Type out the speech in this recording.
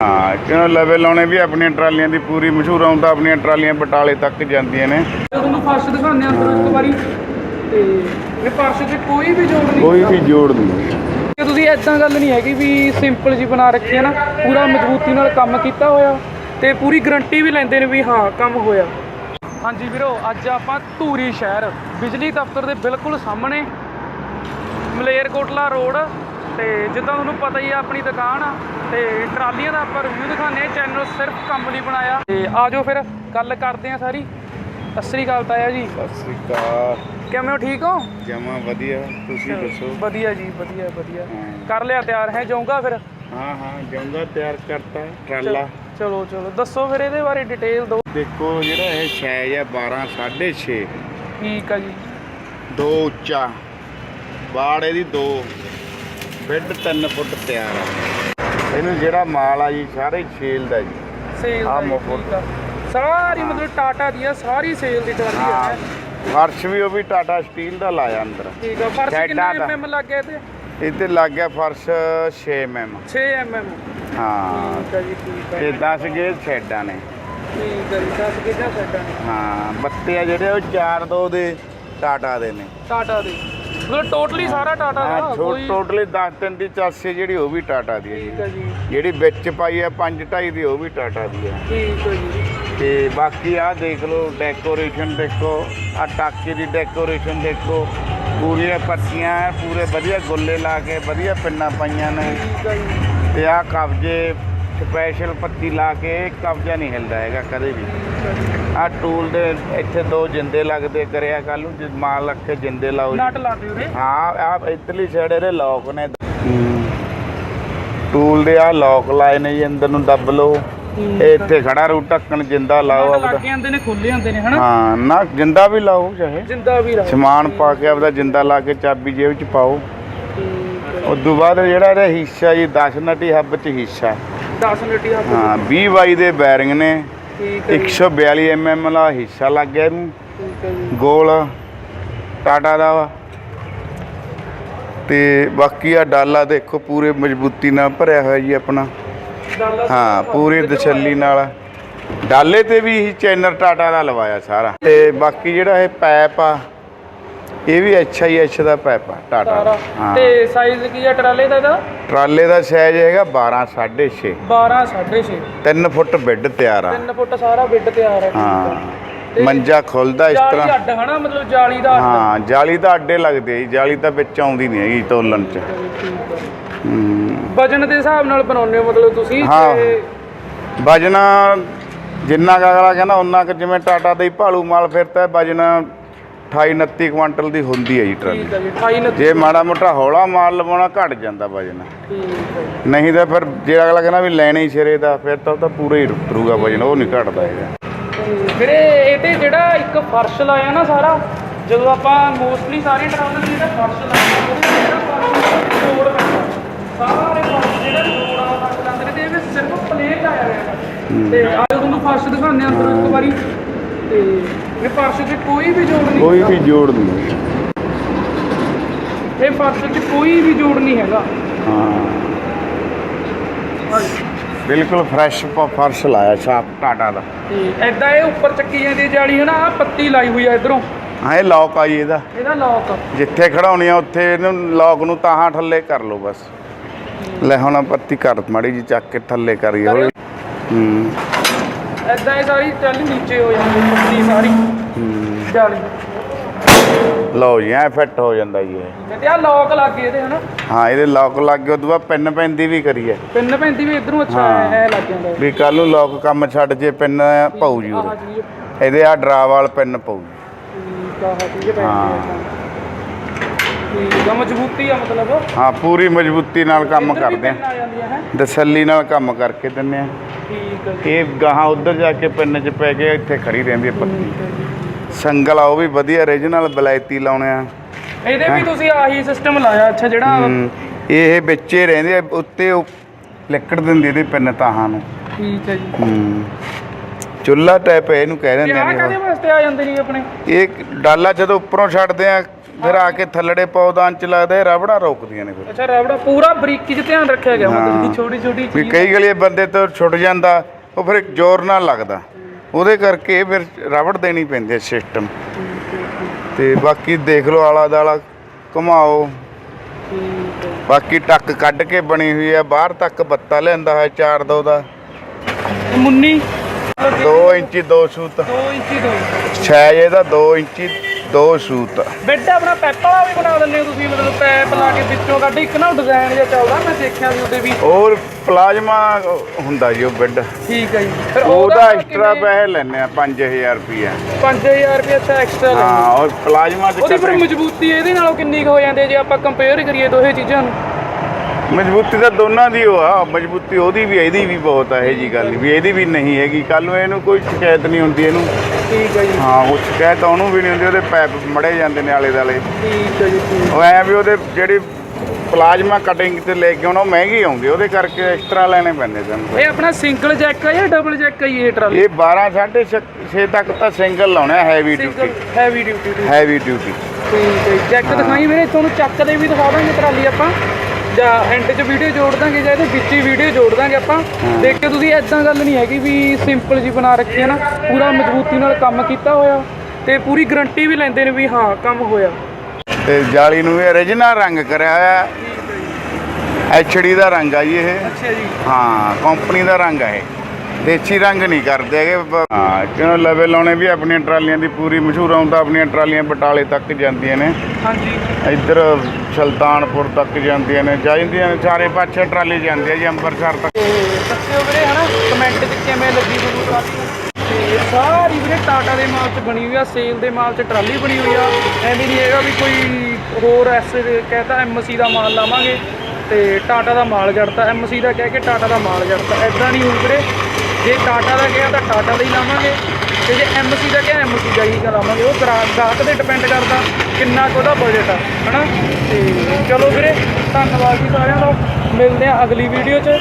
ਹਾਂ ਕਿਉਂ ਲਵੇ ਲਾਉਣੇ ਵੀ ਆਪਣੀਆਂ ਟਰਾਲੀਆਂ ਦੀ ਪੂਰੀ ਮਸ਼ਹੂਰ ਆਉਂ ਤਾਂ ਆਪਣੀਆਂ ਟਰਾਲੀਆਂ ਬਟਾਲੇ ਤੱਕ ਜਾਂਦੀਆਂ ਨੇ। ਤੁਹਾਨੂੰ ਫਰਸ਼ ਦਿਖਾਉਂਦੇ ਆ ਅੰਦਰ ਇੱਕ ਵਾਰੀ ਤੇ ਇਹ ਫਰਸ਼ 'ਚ ਕੋਈ ਵੀ ਜੋੜ ਨਹੀਂ ਕੋਈ ਵੀ ਜੋੜ ਨਹੀਂ ਕਿ ਤੁਸੀਂ ਐਦਾਂ ਗੱਲ ਨਹੀਂ ਹੈਗੀ ਵੀ ਸਿੰਪਲ ਜੀ ਬਣਾ ਰੱਖੀ ਹੈ ਨਾ ਪੂਰਾ ਮਜ਼ਬੂਤੀ ਨਾਲ ਕੰਮ ਕੀਤਾ ਹੋਇਆ ਤੇ ਪੂਰੀ ਗਰੰਟੀ ਵੀ ਲੈਂਦੇ ਨੇ ਵੀ ਹਾਂ ਕੰਮ ਹੋਇਆ। ਹਾਂਜੀ ਵੀਰੋ ਅੱਜ ਆਪਾਂ ਧੂਰੀ ਸ਼ਹਿਰ ਬਿਜਲੀ ਦਫ਼ਤਰ ਦੇ ਬਿਲਕੁਲ ਸਾਹਮਣੇ ਮਲੇਰਕੋਟਲਾ ਰੋਡ ਤੇ ਜਿੱਦਾਂ ਤੁਹਾਨੂੰ ਪਤਾ ਹੀ ਆ ਆਪਣੀ ਦੁਕਾਨ ਆ ਤੇ ਟਰਾਲੀਆਂ ਦਾ ਆਪਾਂ ਰਿਵਿਊ ਦਿਖਾਉਂਦੇ ਆ ਚੈਨਲ ਸਿਰਫ ਕੰਮ ਲਈ ਬਣਾਇਆ। ਤੇ ਆਜੋ ਫਿਰ ਗੱਲ ਕਰਦੇ ਆ ਸਾਰੀ। ਸਤਿ ਸ੍ਰੀ ਅਕਾਲ ਤਾਇਆ ਜੀ। ਸਤਿ ਸ੍ਰੀ ਅਕਾਲ। ਕਿਵੇਂ ਹੋ? ਠੀਕ ਹੋ? ਜਮਾ ਵਧੀਆ। ਤੁਸੀਂ ਦੱਸੋ? ਵਧੀਆ ਜੀ ਵਧੀਆ ਵਧੀਆ। ਕਰ ਲਿਆ ਤਿਆਰ ਹੈ? ਜਾਊਂਗਾ ਫਿਰ? ਹਾਂ ਹਾਂ ਜਾਉਂਦਾ ਤਿਆਰ ਕਰਤਾ ਟਰਾਲਾ। ਚਲੋ ਚਲੋ ਦੱਸੋ ਫਿਰ ਇਹਦੇ ਬਾਰੇ ਡਿਟੇਲ ਦਿਓ। ਦੇਖੋ ਜਿਹੜਾ ਇਹ ਸਾਈਜ਼ ਹੈ 12 6.5 ਠੀਕ ਆ ਜੀ। ਦੋ ਉੱਚਾ। ਬਾੜ ਇਹਦੀ 2 ਬੈੱਡ 3 ਫੁੱਟ ਤਿਆਰ ਆ। ਇਹਨੂੰ ਜਿਹੜਾ ਮਾਲ ਆ ਜੀ ਸਾਰੇ ਛੇਲ ਦਾ ਜੀ। ਸੇਲ ਜੀ, ਮੁਫ਼ਤ। ਆ। ਸਾਰੀ ਮਤਲਬ ਟਾਟਾ ਦੀ ਆ ਸਾਰੀ ਸੇਲ ਦੀ ਟਰਾਲੀ ਹਾਂ ਹੈ ਫਰਸ਼ ਵੀ ਉਹ ਵੀ ਟਾਟਾ ਸਟੀਲ ਦਾ ਲਾਇਆ ਅੰਦਰ। ਠੀਕ ਆ ਫਰਸ਼ ਕਿੰਨਾ। ਐਮਐਮ ਲੱਗ ਗਿਆ ਤੇ ਤੇ ਲੱਗ ਗਿਆ ਫਰਸ਼ 6 mm 6 ਐਮਐਮ ਹਾਂ। ਠੀਕ ਆ ਜੀ ਠੀਕ ਆ। ਤੇ 10 ਗੇਜ ਛੇਡਾਂ ਨੇ। ਠੀਕ ਆ ਜੀ 10 ਕਿਹਦਾ ਸੈਟਾਂ ਨੇ? ਹਾਂ ਬੱਤੇ ਆ ਜਿਹੜੇ ਉਹ 4 2 ਦੇ ਟਾਟਾ ਦੇ ਨੇ। ਟਾਟਾ ਦੇ। ਮਤਲਬ ਟੋਟਲੀ ਸਾਰਾ ਟਾਟਾ ਹਾਂ ਦਾ ਕੋਈ ਟੋਟਲੀ 10 3 ਦੀ ਚਾਸੇ ਜਿਹੜੀ ਉਹ ਵੀ ਟਾਟਾ ਦੀ ਹੈ ਠੀਕ ਜੀ ਜੀ। ਜਿਹੜੀ ਵਿੱਚ ਪਾਈ ਹੈ 5 2.5 ਦੀ ਉਹ ਵੀ ਟਾਟਾ ਦੀ ਹੈ। ਠੀਕ ਆ ਜੀ। ਤੇ ਬਾਕੀ ਆ ਦੇਖ ਲਓ ਡੈਕੋਰੇਸ਼ਨ ਦੇਖੋ ਆ ਟਾਕੇ ਦੀ ਡੈਕੋਰੇਸ਼ਨ ਦੇਖੋ ਪੂਰੀਆਂ ਪੱਤੀਆਂ ਪੂਰੇ ਵਧੀਆ ਗੁੱਲੇ ਲਾ ਕੇ ਵਧੀਆ ਪਿੰਨਾਂ ਪਾਈਆਂ ਨੇ। ਠੀਕ ਆ ਜੀ। ਤੇ ਆ ਕਬਜੇ ਸਪੈਸ਼ਲ ਪੱਤੀ ਲਾ ਕੇ ਕਬਜਾ ਨਹੀਂ ਹਿਲਦਾ ਹੈਗਾ ਕਦੇ ਵੀ। ਆ ਟੂਲ ਦੇ ਇੱਥੇ ਦੋ ਜਿੰਦੇ ਲੱਗਦੇ ਕਰਿਆ ਕੱਲ ਨੂੰ ਜੇ ਮਾਲ ਰੱਖ ਕੇ ਜਿੰਦੇ ਲਾਓ ਜੀ। ਨਟ ਲਾ ਦਿਓ ਰੇ ਹਾਂ ਆ ਇਧਰਲੀ ਸਾਈਡ ਇਹਦੇ ਲੋਕ ਨੇ। ਟੂਲ ਦੇ ਆ ਲੋਕ ਲਾਏ ਨੇ ਜੀ ਅੰਦਰ ਨੂੰ ਦੱਬ ਲਓ। ਇਹ ਇੱਥੇ ਖੜਾ ਰੂ ਢੱਕਣ ਜਿੰਦਾ ਲਾਓ ਨਟ ਲੱਗ ਆਪਦਾ। ਜਾਂਦੇ ਨੇ ਖੁੱਲੇ ਜਾਂਦੇ ਨੇ ਹਨਾ? ਹਾਂ ਨਾ ਜਿੰਦਾ ਵੀ ਲਾਓ ਚਾਹੇ। ਜਿੰਦਾ ਵੀ ਰੱਖ ਸਮਾਨ ਪਾ ਕੇ ਆਪਦਾ ਜਿੰਦਾ ਲਾ ਕੇ ਚਾਬੀ ਜੇਬ ਚ ਪਾਓ। ਉਸ ਤੋਂ ਬਾਅਦ ਜਿਹੜਾ ਇਹਦਾ ਹਿੱਸਾ ਜੀ 10 ਨਟੀ ਹੱਬ ਚ ਹਿੱਸਾ। 10 ਨਟੀ ਹੱਥ ਹਾਂ 20 ਬਾਈ ਦੇ ਬੈਰਿੰਗ ਨੇ। ਠੀਕ ਹੈ ਜੀ, 142 mm ਵਾਲਾ ਹਿੱਸਾ ਲੱਗ ਗਿਆ ਇਹਨੂੰ। ਠੀਕ ਹੈ ਜੀ। ਗੋਲ ਟਾਟਾ ਦਾ। ਵਾ ਤੇ ਬਾਕੀ ਆ ਡਾਲਾ ਦੇਖੋ ਪੂਰੇ ਮਜ਼ਬੂਤੀ ਨਾਲ ਭਰਿਆ ਹੋਇਆ ਜੀ ਆਪਣਾ। ਹਾਂ ਪੂਰੀ ਦਸੱਲੀ ਨਾਲ। ਡਾਲੇ ਤੇ ਵੀ ਇਹ ਚੈਨਰ ਟਾਟਾ ਦਾ ਲਵਾਇਆ ਸਾਰਾ। ਤੇ ਬਾਕੀ ਜਿਹੜਾ ਇਹ ਪੈਪ ਆ ਇਹ ਵੀ ਅੱਛਾ ਹੀ ਅੱਛਾ ਦਾ ਪੈਪ ਆ ਟਾਟਾ ਦਾ ਹਾਂ। ਤੇ ਸਾਈਜ਼ ਕੀ ਆ ਟਰਾਲੇ ਦਾ ਇਹਦਾ? ਟਰਾਲੇ ਦਾ ਸਾਈਜ਼ ਹੈਗਾ 12 6.5 12 6.5 3 ਫੁੱਟ ਬੈੱਡ ਤਿਆਰ ਆ। 3 ਫੁੱਟ ਸਾਰਾ ਬਿੱਡ ਤਿਆਰ ਹੈ। ਹਾਂ ਮੰਜਾ ਖੁੱਲਦਾ ਇਸ ਜਾਲੀ ਤਰ੍ਹਾਂ। ਅੱਡ ਹਨਾ ਮਤਲਬ ਜਾਲੀ ਦਾ ਹਾਂ ਜਾਲੀ ਤਾਂ ਅੱਡੇ ਲੱਗਦੇ ਆ ਜਾਲੀ ਤਾਂ ਵਿੱਚ ਆਉਂਦੀ ਨਹੀਂ ਹੈਗੀ ਤੋਲਣ ਚ। ਵਜਨ ਦੇ ਹਿਸਾਬ ਨਾਲ ਬਣਾਉਂਦੇ ਹੋ ਮਤਲਬ ਤੁਸੀਂ ਹਾਂ। ਤੇ ਵਜਨ ਜਿੰਨਾ ਅਗਲਾ ਕਹਿੰਦਾ ਉਹਨਾਂ ਕੁ ਜਿਵੇਂ ਟਾਟਾ ਦੇ ਭਾਲੂ ਮਾਲ ਫਿਰ ਤਾਂ ਵਜਨ 28 29 ਕੁਆਂਟਲ ਦੀ ਹੁੰਦੀ ਹੈ ਜੀ ਟਰਾਲੀ ਠੀਕ ਹੈ ਜੀ 28 29 ਜੇ ਮਾੜਾ ਮੋਟਾ ਹੌਲਾ ਮਾਲ ਲਵਾਉਣਾ ਘਟ ਜਾਂਦਾ ਵਜਨ ਠੀਕ ਹੈ। ਨਹੀਂ ਤਾਂ ਫਿਰ ਜੇ ਅਗਲਾ ਕਹਿੰਦਾ ਵੀ ਲੈਣੇ ਹੀ ਸਿਰੇ ਦਾ ਫਿਰ ਤਾਂ ਉਹ ਤਾਂ ਪੂਰਾ ਹੀ ਰੁਕਰੂਗਾ ਵਜਨ ਉਹ ਨਹੀਂ ਘਟਦਾ ਹੈਗਾ। ਵੀਰੇ ਇਹ ਤੇ ਜਿਹੜਾ ਇੱਕ ਫਰਸ਼ ਲਾਇਆ ਨਾ ਸਾਰਾ ਜਦੋਂ ਆਪਾਂ ਮੋਸਟਲੀ ਸਾਰੀ ਟਰਾਲੇ ਦੇ ਜਿਹੜਾ ਫਰਸ਼ ਲਾਇਆ ਉਹਦੇ ਤੇ ਜਿਹੜਾ ਫਰਸ਼ ਜੋੜ ਪੈਂਦਾ ਸਾਰੇ ਫਰਸ਼ ਜਿਹੜਾ ਜੋੜ ਆ ਫਰਸ਼ ਲਾਉਂਦੇ ਨੇ ਤੇ ਇਹ ਵਿੱਚ ਸਿਰਫ ਪਲੇਨ ਲਾਇਆ ਹੋਇਆ ਹੈ। ਤੇ ਆਜੋ ਤੁਹਾਨੂੰ ਫਰਸ਼ ਦਿਖਾਉਂਦੇ ਆ ਅੰਦਰ ਇੱਕ ਵਾਰੀ ਤੇ ਇਹ ਫਰਸ਼ 'ਚ ਕੋਈ ਵੀ ਜੋੜ ਨਹੀਂ ਕੋਈ। ਵੀ ਜੋੜ ਨਹੀਂ। ਇਹ ਫਰਸ਼ 'ਚ ਕੋਈ ਵੀ ਜੋੜ ਨਹੀਂ ਹੈਗਾ। ਹਾਂ। ਬਿਲਕੁਲ ਫਰੈਸ਼ ਫਰਸ਼ ਲਾਇਆ ਛਾਪ ਟਾਟਾ ਦਾ। ਤੇ ਐਦਾਂ ਇਹ ਉੱਪਰ ਚੱਕੀ ਜਾਂਦੀ ਹੈ ਜਾਲੀ ਹਨਾ? ਆਹ ਪੱਤੀ ਲਾਈ ਹੋਈ ਆ ਇਧਰੋਂ। ਹਾਂ ਇਹ ਲੌਕ ਆ ਜੀ ਇਹਦਾ। ਇਹਦਾ ਲੌਕ ਜਿੱਥੇ ਖੜਾਉਣੀ ਆ ਉੱਥੇ ਇਹਨੂੰ ਲੌਕ ਨੂੰ ਤਾਹਾਂ ਥੱਲੇ ਕਰ ਲਓ ਬਸ। ਲੈ ਹੁਣ ਪੱਤੀ ਕਰ ਮਾੜੀ ਜੀ ਚੱਕ ਕੇ ਥੱਲੇ ਕਰੀ ਹੌਲੀ ਹੂੰ। ਐਦਾਂ ਇਹ ਸਾਰੀ ਟਰਾਲੀ ਨੀਚੇ ਹੋ ਜਾਂਦੀ ਹੈ ਪੱਤੀ ਸਾਰੀ। ਜਾਲੀ। ਲਓ ਜੀ ਐ ਫਿੱਟ ਹੋ ਜਾਂਦਾ ਜੀ ਇਹ। ਤੇ ਆ ਲੌਕ ਲੱਗ ਗਏ ਇਹਦੇ ਹਨਾ? ਹਾਂ ਇਹਦੇ ਲੌਕ ਲੱਗ ਗਏ ਉਦੋਂ ਬਾਅਦ ਪਿੰਨ ਪੈਂਦੀ ਵੀ ਕਰੀਏ। ਪਿੰਨ ਪੈਂਦੀ ਵੀ ਇਧਰੋਂ ਅੱਛਾ ਹਾਂ। ਐ ਲੱਗ ਜਾਂਦਾ। ਵੀ ਕੱਲ ਨੂੰ ਲੌਕ ਕੰਮ ਛੱਡ ਜੇ ਪਿੰਨ ਪਾਉ ਜੀ ਆਹ ਉਰੇ। ਚੀਜ਼ ਇਹਦੇ ਆ ਡਰਾ ਵਾਲ ਪਿੰਨ ਪਾਉ ਠੀਕ ਆ ਆਹ ਚੀਜ਼ ਪੈਂਦੀ ਹਾਂ। ਹੈ। ਠੀਕ ਆ ਮਜ਼ਬੂਤੀ ਆ ਮਤਲਬ? ਹਾਂ ਪੂਰੀ ਮਜ਼ਬੂਤੀ ਨਾਲ ਕੰਮ ਇੱਧਰ ਵੀ ਕਰਦੇ ਆ। ਪਿੰਨ ਆ ਜਾਂਦੀਆਂ ਹੈ? ਤਸੱਲੀ ਨਾਲ ਕੰਮ ਕਰਕੇ ਦਿੰਨੇ ਆ। ਠੀਕ ਆ ਜੀ, ਇਹ ਗਾਹਾਂ ਉਧਰ ਜਾ ਕੇ ਪਿੰਨ 'ਚ ਪੈ ਕੇ ਇੱਥੇ ਖੜੀ ਰਹਿੰਦੀ ਹੈ ਪੱਤੀ। ਠੀਕ ਆ ਜੀ। ਸੰਗਲ ਆ ਉਹ ਵੀ ਵਧੀਆ ਓਰੀਜਨਲ ਬਲੈਤੀ ਲਾਉਣੇ ਆ। ਇਹਦੇ ਵੀ ਤੁਸੀਂ ਆਹੀ ਸਿਸਟਮ ਲਾਇਆ ਅੱਛਾ ਜਿਹੜਾ ਹਮ, ਇਹ ਵਿੱਚੇ ਰਹਿੰਦੇ ਆ ਉੱਤੇ ਉਹ ਲਿਕੜ ਦਿੰਦੀ ਇਹਦੇ ਪਿੰਨ ਤਾਹਾਂ ਨੂੰ। ਠੀਕ ਹੈ ਜੀ। ਹੂੰ ਚੁੱਲਾ ਟਾਈਪ ਇਹਨੂੰ ਕਹਿ ਤੇ ਦਿੰਦੇ ਆਹ ਨੇ ਕਾਹਦੇ ਉਹ। ਵਾਸਤੇ ਆ ਜਾਂਦੇ ਜੀ ਆਪਣੇ? ਇਹ ਡਾਲਾ ਜਦੋਂ ਉੱਪਰੋਂ ਛੱਡਦੇ ਆ ਫਿਰ ਆ ਕੇ ਥੱਲੜੇ ਪੌਦਾਂ ਚ ਲੱਗਦੇ ਰਬੜਾਂ ਰੋਕਦੀਆਂ ਨੇ ਫਿਰ। ਅੱਛਾ ਰਬੜਾ ਪੂਰਾ ਬਰੀਕੀ 'ਚ ਧਿਆਨ ਰੱਖਿਆ ਗਿਆ ਮਤਲਬ। ਕਿ ਛੋਟੀ ਛੋਟੀ ਵੀ ਚੀਜ਼। ਕਈ ਗਲੀ ਬੰਦੇ ਤੋਂ ਛੁੱਟ ਜਾਂਦਾ ਉਹ ਫਿਰ ਜ਼ੋਰ ਨਾਲ ਲੱਗਦਾ। ਉਹਦੇ ਕਰਕੇ ਫਿਰ ਰਬੜ ਦੇਣੀ ਪੈਂਦੀ ਹੈ ਸਿਸਟਮ ਤੇ ਬਾਕੀ ਦੇਖ ਲਓ ਆਲਾ ਦਾਲਾ ਘੁਮਾਓ। ਠੀਕ ਹੈ। ਬਾਕੀ ਟੱਕ ਕੱਢ ਕੇ ਬਣੀ ਹੋਈ ਹੈ ਬਾਹਰ ਤੱਕ ਬੱਤਾ ਲਿਆਂਦਾ ਹੈ ਚਾਰ ਦੋ ਦਾ। ਇਹ ਮੁੰਨੀ? 2 ਇੰਚੀ 2 ਸੂਤ। 2 ਇੰਚੀ ਦੋ। ਛਾਇ ਇਹਦਾ 2 ਇੰਚੀ 2 ਸੂਤ। ਬੈੱਡ ਆਪਣਾ ਪੈਪ ਵਾਲਾ ਵੀ ਬਣਾ ਦਿੰਦੇ ਹੋ ਤੁਸੀਂ ਮਤਲਬ ਪੈਪ ਲਾ ਕੇ ਵਿੱਚੋਂ ਕੱਢ ਇੱਕ ਨਾ ਡਿਜ਼ਾਈਨ ਜਿਹਾ ਚੱਲਦਾ ਮੈਂ ਦੇਖਿਆ ਸੀ ਉਹਦੇ ਵੀ। ਔਰ ਪਲਾਜ਼ਮਾ ਹੁੰਦਾ ਜੀ ਉਹ ਬੈੱਡ। ਠੀਕ ਹੈ ਜੀ। ਫਿਰ ਉਹਦਾ ਐਕਸਟਰਾ ਪੈਸੇ ਲੈਣੇ ਆ 5000 ਰੁਪਏ 5000 ਰੁਪਏ ਅੱਛਾ ਐਕਸਟਰਾ ਹਾਂ ਔਰ ਪਲਾਜ਼ਮਾ ਉਹਦੀ ਫਿਰ ਮਜ਼ਬੂਤੀ ਇਹਦੇ ਨਾਲੋਂ ਕਿੰਨੀ ਕੁ ਹੋ ਜਾਂਦੀ ਜੇ ਆਪਾਂ ਕੰਪੇਅਰ ਕਰੀਏ ਦੋਹੇ ਚੀਜ਼ਾਂ ਨੂੰ? ਮਜ਼ਬੂਤੀ ਤਾਂ ਦੋਨਾਂ ਦੀ ਉਹ ਆ ਮਜ਼ਬੂਤੀ ਉਹਦੀ ਵੀ ਇਹਦੀ ਵੀ ਬਹੁਤ ਆ ਇਹ ਜੀ ਗੱਲ ਵੀ ਇਹਦੀ ਵੀ ਨਹੀਂ ਹੈਗੀ। ਕੱਲ ਨੂੰ ਇਹਨੂੰ ਕੋਈ ਸ਼ਿਕਾਇਤ ਨਹੀਂ ਹੁੰਦੀ ਇਹਨੂੰ। ਠੀਕ ਹੈ ਜੀ। ਹਾਂ ਉਹ ਸ਼ਿਕਾਇਤ ਉਹਨੂੰ ਵੀ ਨਹੀਂ ਹੁੰਦੀ ਉਹਦੇ ਪੈਪ ਮੜੇ ਜਾਂਦੇ ਨੇ ਆਲੇ ਦਾਲੇ ਠੀਕ ਹੈ ਜੀ ਠੀਕ। ਉਹ ਐ ਵੀ ਉਹਦੇ ਜਿਹੜੀ ਪਲਾਜ਼ਮਾ ਕਟਿੰਗ ਤੇ ਲੈ ਕੇ ਆਉਣਾ ਉਹ ਮਹਿੰਗੀ ਆਉਂਦੀ ਉਹਦੇ ਕਰਕੇ ਐਕਸਟਰਾ ਲੈਣੇ ਪੈਂਦੇ ਸਾਨੂੰ। ਇਹ ਆਪਣਾ ਸਿੰਗਲ ਜੈਕ ਹੈ ਜਾਂ ਡਬਲ ਜੈਕ ਹੈ ਜੀ ਇਹ ਟਰਾਲੀ? ਇਹ 12 6.5 ਤੱਕ ਤਾਂ ਸਿੰਗਲ ਲਾਉਣਾ heavy single duty heavy duty ਠੀਕ ਹੈਵੀ ਡਿਊਟੀ ਹੈ ਜੈਕ ਦਿਖਾਈ ਵੀਰੇ ਤੁਹਾਨੂੰ ਚੱਕਦੇ ਵੀ ਦਿਖਾ ਦਾਂਗੇ ਟਰਾਲੀ ਆਪਾਂ। ਜਾਂ ਐਂਡ 'ਚ ਵੀਡੀਓ ਜੋੜ ਦਾਂਗੇ ਜਾਂ ਇਹਦੇ ਵਿੱਚ ਹੀ ਵੀਡੀਓ ਜੋੜ ਦਾਂਗੇ ਆਪਾਂ। ਦੇਖ ਕੇ ਤੁਸੀਂ ਐਦਾਂ ਗੱਲ ਨਹੀਂ ਹੈਗੀ ਵੀ ਸਿੰਪਲ ਜੀ ਬਣਾ ਰੱਖੀ ਹੈ ਨਾ। ਪੂਰਾ ਮਜ਼ਬੂਤੀ ਨਾਲ ਕੰਮ ਕੀਤਾ ਹੋਇਆ ਤੇ ਪੂਰੀ ਗਰੰਟੀ ਵੀ ਲੈਂਦੇ ਨੇ ਵੀ ਹਾਂ ਕੰਮ ਹੋਇਆ। ਤੇ ਜਾਲੀ ਨੂੰ ਇਹ origignal ਰੰਗ ਕਰਿਆ ਹੋਇਆ। ਐਚਡੀ ਦਾ ਰੰਗ ਆ ਜੀ ਇਹ। ਅੱਛਾ ਜੀ। ਹਾਂ ਕੰਪਨੀ ਦਾ ਰੰਗ ਹੈ ਇਹ। ਦੇਸੀ ਰੰਗ ਨਹੀਂ ਕਰਦੇ ਹੈਗੇ ਬ- ਹਾਂ ਕਿਉਂ ਲਵੇ ਲਾਉਣੇ ਵੀ ਆਪਣੀਆਂ ਟਰਾਲੀਆਂ ਦੀ ਪੂਰੀ ਮਸ਼ਹੂਰ ਆਉਂਦਾ ਆਪਣੀਆਂ ਟਰਾਲੀਆਂ ਬਟਾਲੇ ਤੱਕ ਜਾਂਦੀਆਂ ਨੇ। ਹਾਂਜੀ। ਇੱਧਰ ਸੁਲਤਾਨਪੁਰ ਤੱਕ ਜਾਂਦੀਆਂ ਨੇ ਜਾਂਦੀਆਂ ਨੇ ਚਾਰੇ ਪਾਸੇ ਟਰਾਲੀ ਜਾਂਦੀ ਹੈ ਜੀ ਅੰਮ੍ਰਿਤਸਰ ਤੱਕ। ਤੇ ਦੱਸਿਓ ਵੀਰੇ ਹਨਾ ਕਮੈਂਟ 'ਚ ਕਿਵੇਂ ਲੱਗੀ ਤੁਹਾਨੂੰ ਟਰਾਲੀ ਤੇ ਸਾਰੀ ਵੀਰੇ ਟਾਟਾ ਦੇ ਮਾਲ 'ਚ ਬਣੀ ਹੋਈ ਆ ਸੇਲ ਦੇ ਮਾਲ 'ਚ ਟਰਾਲੀ ਬਣੀ ਹੋਈ ਆ। ਐਵੇਂ ਨਹੀਂ ਹੈਗਾ ਵੀ ਕੋਈ ਹੋਰ ਐਸੇ ਕਹਿੰਦਾ ਐਮਸੀ ਦਾ ਮਾਲ ਲਾਵਾਂਗੇ। ਤੇ ਟਾਟਾ ਦਾ ਮਾਲ ਜੜਤਾ ਐਮਸੀ ਦਾ ਕਹਿ ਕੇ ਟਾਟਾ ਦਾ ਮਾਲ ਜੜਤਾ ਐਦਾਂ ਨਹੀਂ ਹੋਊ ਵੀਰੇ। ਜੇ ਟਾਟਾ ਦਾ ਕਿਹਾ ਤਾਂ ਟਾਟਾ ਦਾ ਹੀ ਲਾਵਾਂਗੇ ਤੇ ਜੇ ਐਮਸੀ ਦਾ ਕਿਹਾ ਐਮਸੀ ਦਾ ਹੀ ਲਾਵਾਂਗੇ। ਉਹ ਗ੍ਰਾਹਕ ਗਾਹਕ ਤੇ ਡਿਪੈਂਡ ਕਰਦਾ ਕਿੰਨਾ ਕੁ ਉਹਦਾ ਬਜਟ ਆ, ਹਨਾ? ਤੇ ਚਲੋ ਵੀਰੇ, ਧੰਨਵਾਦ ਜੀ ਸਾਰਿਆਂ ਦਾ। ਮਿਲਦੇ ਆ ਅਗਲੀ ਵੀਡੀਓ 'ਚ।